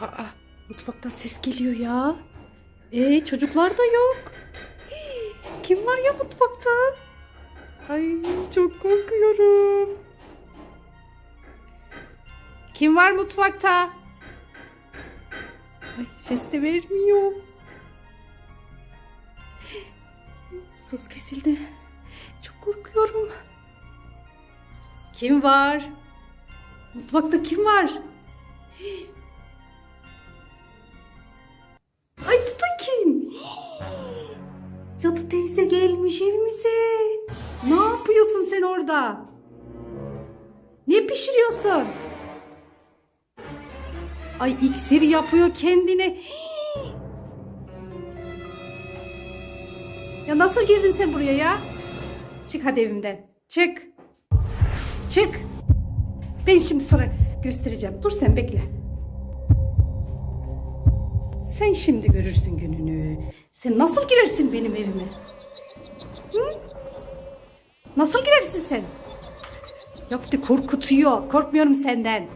Aa, mutfaktan ses geliyor ya. Ee, çocuklar da yok. Kim var ya mutfakta? Ay çok korkuyorum. Kim var mutfakta? Ay ses de vermiyor. Sus kesildi. Çok korkuyorum. Kim var? Mutfakta kim var? Cadı teyze gelmiş evimize. Ne yapıyorsun sen orada? Ne pişiriyorsun? Ay iksir yapıyor kendine. Ya nasıl girdin sen buraya ya? Çık hadi evimden. Çık. Çık. Ben şimdi sana göstereceğim. Dur sen bekle. Sen şimdi görürsün gününü. Sen nasıl girersin benim evime? Hı? Nasıl girersin sen? Yaptı korkutuyor. Korkmuyorum senden.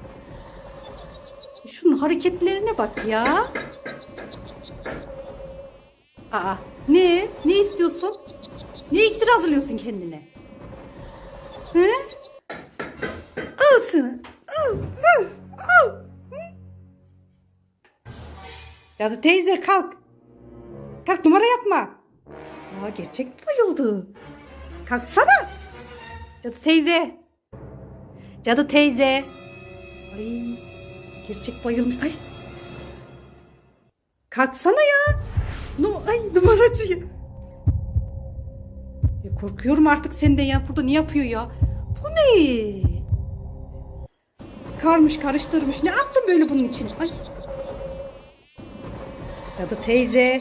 Şunun hareketlerine bak ya. Aa, ne? Ne istiyorsun? Ne iksir hazırlıyorsun kendine? He? Cadı teyze kalk. Kalk numara yapma. Aa, gerçek bayıldı? Kalksana. Cadı teyze. Cadı teyze. Ay, gerçek bayılmış. Ay. Kalksana ya. No, ay numaracı ya. Ya korkuyorum artık senden ya. Burada ne yapıyor ya? Bu ne? Karmış karıştırmış. Ne attın böyle bunun için? Ay. Cadı teyze.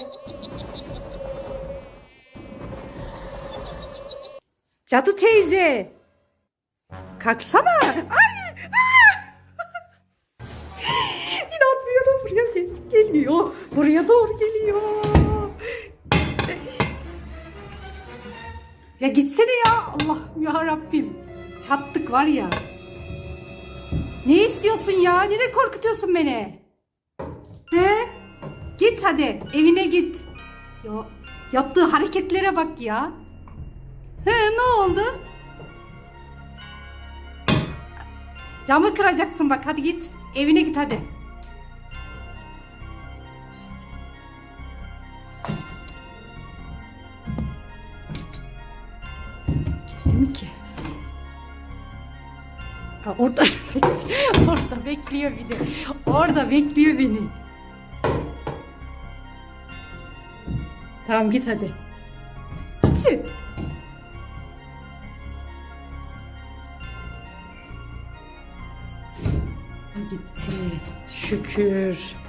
Cadı teyze. Kalksana. Ay. İnanmıyorum buraya gel- geliyor. Buraya doğru geliyor. Ya gitsene ya. Allah ya Rabbim. Çattık var ya. Ne istiyorsun ya? Neden korkutuyorsun beni? He? Git hadi. Evine git. Ya yaptığı hareketlere bak ya. He ne oldu? Camı kıracaksın bak hadi git. Evine git hadi. Mi ki? Ha, orada orada bekliyor bir de. Orada bekliyor beni. Tamam git hadi. Gitti. Gitti. Şükür.